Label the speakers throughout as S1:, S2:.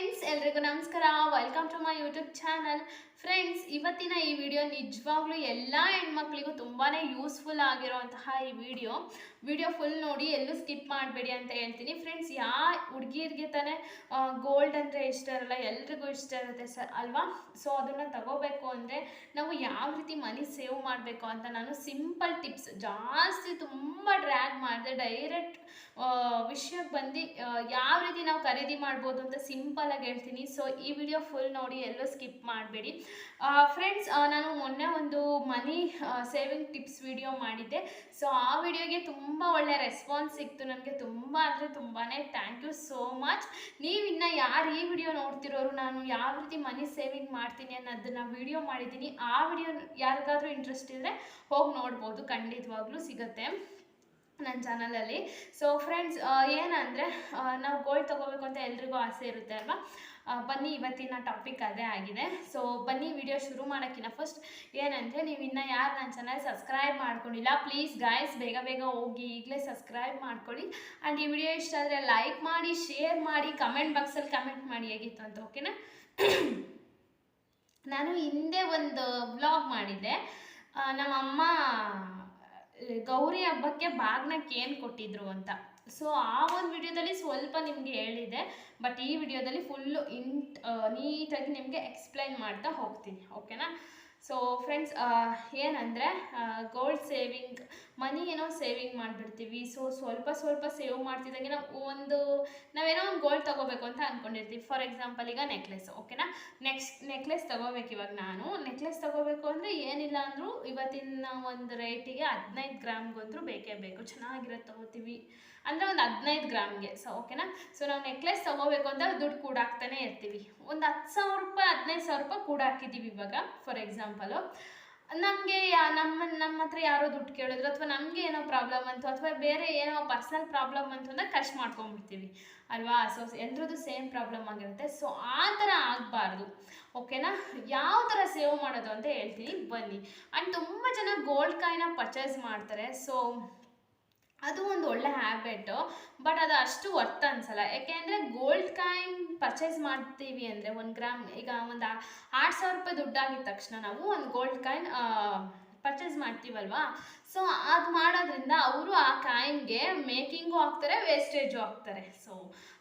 S1: Friends ಎಲ್ರಿಗೂ ನಮಸ್ಕಾರ. Welcome to my YouTube channel friends ಇವತ್ತಿನ ಈ ವಿಡಿಯೋ ನಿಜವಾಗ್ಲೂ ಎಲ್ಲ ಹೆಣ್ಮಕ್ಳಿಗೂ ತುಂಬಾ ಯೂಸ್ಫುಲ್ ಆಗಿರೋವಂತಹ ಈ ವಿಡಿಯೋ ವಿಡಿಯೋ ಫುಲ್ ನೋಡಿ ಎಲ್ಲೂ ಸ್ಕಿಪ್ ಮಾಡಬೇಡಿ ಅಂತ ಹೇಳ್ತೀನಿ. ಫ್ರೆಂಡ್ಸ್ ಯಾ ಹುಡುಗಿರಿಗೆ ತಾನೇ ಗೋಲ್ಡ್ ಅಂದರೆ ಇಷ್ಟ ಇರಲ್ಲ, ಎಲ್ರಿಗೂ ಇಷ್ಟ ಇರುತ್ತೆ ಸರ್ ಅಲ್ವಾ? ಸೊ ಅದನ್ನು ತಗೋಬೇಕು ಅಂದರೆ ನಾವು ಯಾವ ರೀತಿ ಮನಿ ಸೇವ್ ಮಾಡಬೇಕು ಅಂತ ನಾನು ಸಿಂಪಲ್ ಟಿಪ್ಸ್ ಜಾಸ್ತಿ ತುಂಬ ಡ್ರ್ಯಾಗ್ ಮಾಡಿದೆ ಡೈರೆಕ್ಟ್ ವಿಷಯಕ್ಕೆ ಬಂದು ಯಾವ ರೀತಿ ನಾವು ಖರೀದಿ ಮಾಡ್ಬೋದು ಅಂತ ಸಿಂಪಲ್ ಆಗಿ ಹೇಳ್ತೀನಿ. ಸೊ ಈ ವಿಡಿಯೋ ಫುಲ್ ನೋಡಿ ಎಲ್ಲೂ ಸ್ಕಿಪ್ ಮಾಡಬೇಡಿ. ಫ್ರೆಂಡ್ಸ್ ನಾನು ಮೊನ್ನೆ ಒಂದು ಮನಿ ಸೇವಿಂಗ್ ಟಿಪ್ಸ್ ವಿಡಿಯೋ ಮಾಡಿದ್ದೆ. ಸೊ ಆ ವಿಡಿಯೋಗೆ ತುಂಬ ಒಳ್ಳೆ ರೆಸ್ಪಾನ್ಸ್ ಸಿಕ್ತು ನನಗೆ. ತುಂಬ ಅಂದರೆ ತುಂಬಾ ಥ್ಯಾಂಕ್ ಯು ಸೋ ಮಚ್ ನೀವು ಇನ್ನು ಯಾರು ಈ ವಿಡಿಯೋ ನೋಡ್ತಿರೋರು, ನಾನು ಯಾವ ರೀತಿ ಮನಿ ಸೇವಿಂಗ್ ಮಾಡ್ತೀನಿ ಅನ್ನೋದನ್ನ ವಿಡಿಯೋ ಮಾಡಿದ್ದೀನಿ. ಆ ವಿಡಿಯೋ ಯಾರಿಗಾದರೂ ಇಂಟ್ರೆಸ್ಟ್ ಇದ್ದರೆ ಹೋಗಿ ನೋಡ್ಬೋದು. ಖಂಡಿತವಾಗ್ಲೂ ಸಿಗುತ್ತೆ. ನನ್ನ ಚಾನಲಲ್ಲಿ ಸೊ ಫ್ರೆಂಡ್ಸ್ ಏನಂದರೆ ನಾವು ಗೋಲ್ಡ್ ತೊಗೋಬೇಕು ಅಂತ ಎಲ್ರಿಗೂ ಆಸೆ ಇರುತ್ತೆ ಅಲ್ವಾ? ಬನ್ನಿ, ಇವತ್ತಿನ ಟಾಪಿಕ್ ಅದೇ ಆಗಿದೆ. ಸೊ ಬನ್ನಿ ವಿಡಿಯೋ ಶುರು ಮಾಡೋಕ್ಕಿಂತ ಫಸ್ಟ್ ಏನಂದರೆ, ನೀವು ಇನ್ನೂ ಯಾರು ನನ್ನ ಚಾನಲ್ ಸಬ್ಸ್ಕ್ರೈಬ್ ಮಾಡ್ಕೊಂಡಿಲ್ಲ ಪ್ಲೀಸ್ ಗಾಯ್ಸ್ ಬೇಗ ಬೇಗ ಹೋಗಿ ಈಗಲೇ ಸಬ್ಸ್ಕ್ರೈಬ್ ಮಾಡ್ಕೊಳ್ಳಿ. ಆ್ಯಂಡ್ ಈ ವಿಡಿಯೋ ಇಷ್ಟ ಆದರೆ ಲೈಕ್ ಮಾಡಿ ಶೇರ್ ಮಾಡಿ ಕಮೆಂಟ್ ಬಾಕ್ಸಲ್ಲಿ ಕಮೆಂಟ್ ಮಾಡಿ ಹೇಗಿತ್ತು ಅಂತ ಓಕೆನಾ ನಾನು ಹಿಂದೆ ಒಂದು ಬ್ಲಾಗ್ ಮಾಡಿದ್ದೆ. ನಮ್ಮಮ್ಮ ಗೌರಿ ಹಬ್ಬಕ್ಕೆ ಬಾಗ್ನಕ್ಕೆ ಏನು ಕೊಟ್ಟಿದ್ರು ಅಂತ. ಸೊ ಆ ಒಂದು ವಿಡಿಯೋದಲ್ಲಿ ಸ್ವಲ್ಪ ನಿಮಗೆ ಹೇಳಿದೆ ಬಟ್ ಈ ವಿಡಿಯೋದಲ್ಲಿ ಫುಲ್ಲು ಇಂಟ್ ನೀಟಾಗಿ ನಿಮಗೆ ಎಕ್ಸ್ಪ್ಲೈನ್ ಮಾಡ್ತಾ ಹೋಗ್ತೀನಿ ಓಕೆನಾ ಸೊ ಫ್ರೆಂಡ್ಸ್ ಏನಂದರೆ ಗೋಲ್ಡ್ ಸೇವಿಂಗ್ ಮನಿ ಏನೋ ಸೇವಿಂಗ್ ಮಾಡಿಬಿಡ್ತೀವಿ. ಸೊ ಸ್ವಲ್ಪ ಸ್ವಲ್ಪ ಸೇವ್ ಮಾಡ್ತಿದ್ದಂಗೆ ನಾವು ಒಂದು, ನಾವೇನೋ ಒಂದು ಗೋಲ್ಡ್ ತೊಗೋಬೇಕು ಅಂತ ಅಂದ್ಕೊಂಡಿರ್ತೀವಿ ಫಾರ್ ಎಕ್ಸಾಂಪಲ್ ಈಗ ನೆಕ್ಲೆಸ್ ಓಕೆನಾ ನೆಕ್ಸ್ಟ್ ನೆಕ್ಲೆಸ್ ತೊಗೋಬೇಕು ಇವಾಗ ನಾನು. ನೆಕ್ಲೆಸ್ ತೊಗೋಬೇಕು ಅಂದರೆ ಏನಿಲ್ಲ ಅಂದರೂ ಇವತ್ತಿನ ಒಂದು ರೇಟಿಗೆ ಹದಿನೈದು ಗ್ರಾಮ್ಗಂದ್ರೂ ಬೇಕೇ ಬೇಕು. ಚೆನ್ನಾಗಿರೋದು ತೊಗೋತೀವಿ. ಅಂದರೆ ಒಂದು ಹದಿನೈದು ಗ್ರಾಮ್ಗೆ. ಸೊ ಓಕೆನಾ ಸೊ ನಾವು ನೆಕ್ಲೆಸ್ ತೊಗೋಬೇಕು ಅಂತ ದುಡ್ಡು ಕೂಡ ಹಾಕ್ತಾನೆ ಇರ್ತೀವಿ. ಒಂದು ಹತ್ತು ಸಾವಿರ ರೂಪಾಯಿ, ಹದಿನೈದು ಸಾವಿರ ರೂಪಾಯಿ ಕೂಡಾಕಿದ್ದೀವಿ ಇವಾಗ ಫಾರ್ ಎಕ್ಸಾಂಪಲು ನಮಗೆ ಯಾ, ನಮ್ಮ ನಮ್ಮ ಹತ್ರ ಯಾರೋ ದುಡ್ಡು ಕೇಳಿದ್ರು ಅಥವಾ ನಮಗೆ ಏನೋ ಪ್ರಾಬ್ಲಮ್ ಅಂತು ಅಥವಾ ಬೇರೆ ಏನೋ ಪರ್ಸ್ನಲ್ ಪ್ರಾಬ್ಲಮ್ ಅಂತು ಅಂದರೆ ಖರ್ಚು ಮಾಡ್ಕೊಂಡ್ಬಿಡ್ತೀವಿ. ಅಲ್ವಾ? ಸೊ ಎಲ್ರದ್ದು ಸೇಮ್ ಪ್ರಾಬ್ಲಮ್ ಆಗಿರುತ್ತೆ. ಸೊ ಆ ಥರ ಆಗಬಾರ್ದು. ಓಕೆನಾ ಯಾವ ಥರ ಸೇವ್ ಮಾಡೋದು ಅಂತ ಹೇಳ್ತೀನಿ. ಬನ್ನಿ. ಆ್ಯಂಡ್ ತುಂಬ ಜನ ಗೋಲ್ಡ್ ಕಾಯಿನ ಪರ್ಚೇಸ್ ಮಾಡ್ತಾರೆ. ಸೊ ಅದು ಒಂದು ಒಳ್ಳೆ ಹ್ಯಾಬಿಟ್ ಬಟ್ ಅದು ಅಷ್ಟು ವರ್ತ್ ಅನ್ಸಲ್ಲ. ಯಾಕೆಂದರೆ ಗೋಲ್ಡ್ ಕಾಯಿನ್ ಪರ್ಚೇಸ್ ಮಾಡ್ತೀವಿ ಅಂದರೆ ಒಂದು ಗ್ರಾಮ್ ಈಗ ಒಂದು ಆರು ಸಾವಿರ ರೂಪಾಯಿ ದುಡ್ಡಾಗಿದ ತಕ್ಷಣ ನಾವು ಒಂದು ಗೋಲ್ಡ್ ಕಾಯಿನ್ ಪರ್ಚೇಸ್ ಮಾಡ್ತೀವಲ್ವಾ? ಸೊ ಅದು ಮಾಡೋದ್ರಿಂದ ಅವರು ಆ ಕಾಯಿನ್ಗೆ ಮೇಕಿಂಗು ಹಾಕ್ತಾರೆ ವೇಸ್ಟೇಜು ಹಾಕ್ತಾರೆ. ಸೊ